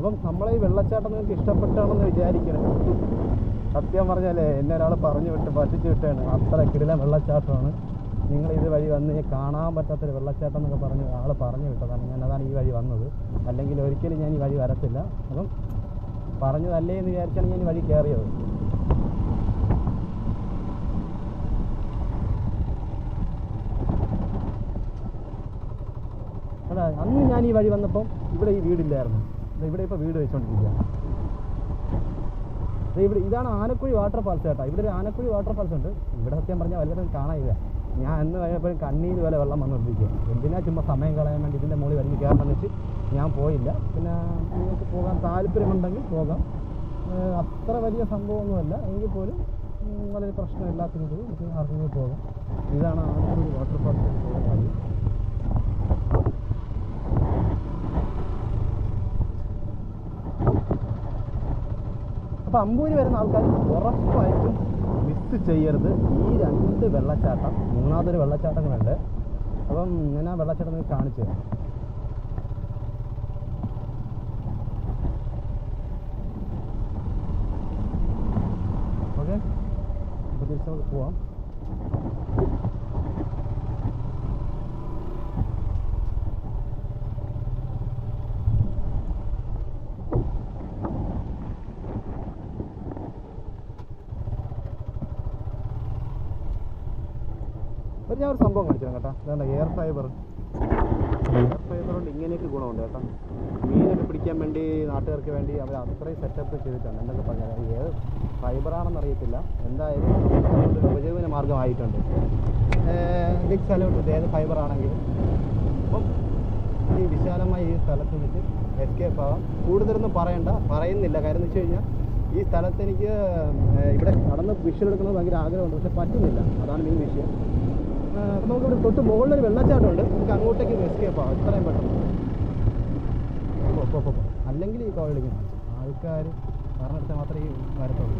അപ്പം നമ്മളെ ഈ വെള്ളച്ചാട്ടം നിങ്ങൾക്ക് ഇഷ്ടപ്പെട്ടാണെന്ന് വിചാരിക്കണം സത്യം പറഞ്ഞാലേ എന്നെ ഒരാൾ പറഞ്ഞു വിട്ട് പറ്റിച്ച് വിട്ടാണ്. അത്ര കിടില വെള്ളച്ചാട്ടമാണ്. നിങ്ങൾ ഇത് വഴി വന്ന് കാണാൻ പറ്റാത്തൊരു വെള്ളച്ചാട്ടം എന്നൊക്കെ പറഞ്ഞ് ആൾ പറഞ്ഞു വിട്ടതാണ്. ഞാൻ അതാണ് ഈ വഴി വന്നത്. അല്ലെങ്കിൽ ഒരിക്കലും ഞാൻ ഈ വഴി വരത്തില്ല. അപ്പം പറഞ്ഞതല്ലേ എന്ന് വിചാരിച്ചാണ് ഞാൻ ഈ വഴി കയറിയത്. അന്ന് ഞാൻ ഈ വഴി വന്നപ്പം ഇവിടെ ഈ വീടില്ലായിരുന്നു. ഇവിടെ ഇപ്പോൾ വീട് വെച്ചുകൊണ്ടിരിക്കുക ദേ ഇവിടെ ഇതാണ് ആനക്കുഴി വാട്ടർ ഫാൾസ് കേട്ടോ. ഇവിടെ ഒരു ആനക്കുഴി വാട്ടർ ഫാൾസ് ഉണ്ട്. ഇവിടെ സത്യം പറഞ്ഞാൽ വല്ലതും കാണാനില്ല ഞാൻ എന്ന് കഴിഞ്ഞപ്പോഴും കണ്ണീര് വരെ വെള്ളം വന്നുകൊണ്ടിരിക്കുക എന്തിനാ ചുമ്മാ സമയം കളയാൻ വേണ്ടി ഇതിന്റെ മുകളിൽ വലിഞ്ഞ് കയറണമെന്ന് വെച്ച് ഞാൻ പോയില്ല. പിന്നെ നിങ്ങൾക്ക് പോകാൻ താല്പര്യമുണ്ടെങ്കിൽ പോകാം. അത്ര വലിയ സംഭവമൊന്നുമല്ല. എങ്കിൽ പോലും വളരെ പ്രശ്നമില്ലാത്ത രീതിയിൽ നമുക്ക് ആർക്കെങ്കിലും പോകാം. ഇതാണ് ആനക്കുഴി വാട്ടർ ഫാൾസ് പോകുന്ന വഴി അപ്പോൾ അമ്പൂരി വരുന്ന ആൾക്കാർ ഉറപ്പായിട്ടും മിസ് ചെയ്യരുത്. ഈ രണ്ട് വെള്ളച്ചാട്ടം മൂന്നാമതൊരു വെള്ളച്ചാട്ടങ്ങളുണ്ട്. അപ്പം ഞാൻ ആ വെള്ളച്ചാട്ടം നിങ്ങൾക്ക് കാണിച്ചു തരാം. ഓക്കെ? അപ്പോൾ പോവാം. ഒരു ഞാൻ ഒരു സംഭവം കാണിച്ചു കേട്ടോ. ഇതാണ് എയർ ഫൈബർ എയർ ഫൈബർ കൊണ്ട് ഇങ്ങനെയൊക്കെ ഗുണമുണ്ട് കേട്ടോ. മീനൊക്കെ പിടിക്കാൻ വേണ്ടി നാട്ടുകാർക്ക് വേണ്ടി അവർ അത്രയും സെറ്റപ്പ് ചെയ്തിട്ടുണ്ട്. എന്തൊക്കെ പറഞ്ഞാൽ എയർ ഏത് ഫൈബറാണെന്ന് അറിയത്തില്ല. എന്തായാലും നമുക്ക് ഒരു ഉപജീവന മാർഗമായിട്ടുണ്ട് ബിഗ് സ്ഥലമുണ്ട് ഏത് ഫൈബർ ആണെങ്കിലും. അപ്പം ഈ വിശാലമായ ഈ സ്ഥലത്ത് വെച്ച് എസ്കേപ്പ് ആവാം. കൂടുതലൊന്നും പറയണ്ട. പറയുന്നില്ല. കാര്യം എന്ന് വെച്ച് കഴിഞ്ഞാൽ ഈ സ്ഥലത്ത് എനിക്ക് ഇവിടെ നടന്ന് വിഷ്വൽ എടുക്കണമെന്ന് ഭയങ്കര ആഗ്രഹമുണ്ട്. പക്ഷെ പറ്റുന്നില്ല. അതാണ് മെയിൻ വിഷയം. നമുക്കിവിടെ തൊട്ട് മുകളിലൊരു വെള്ളച്ചാട്ടമുണ്ട്. നമുക്ക് അങ്ങോട്ടേക്ക് എസ്കേപ്പ് ആവാം. എത്രയും പെട്ടെന്ന്. അല്ലെങ്കിൽ ഈ കോൾ വിളിക്കണം ആൾക്കാർ പറഞ്ഞെടുത്താൽ മാത്രമേ വരത്തുള്ളൂ.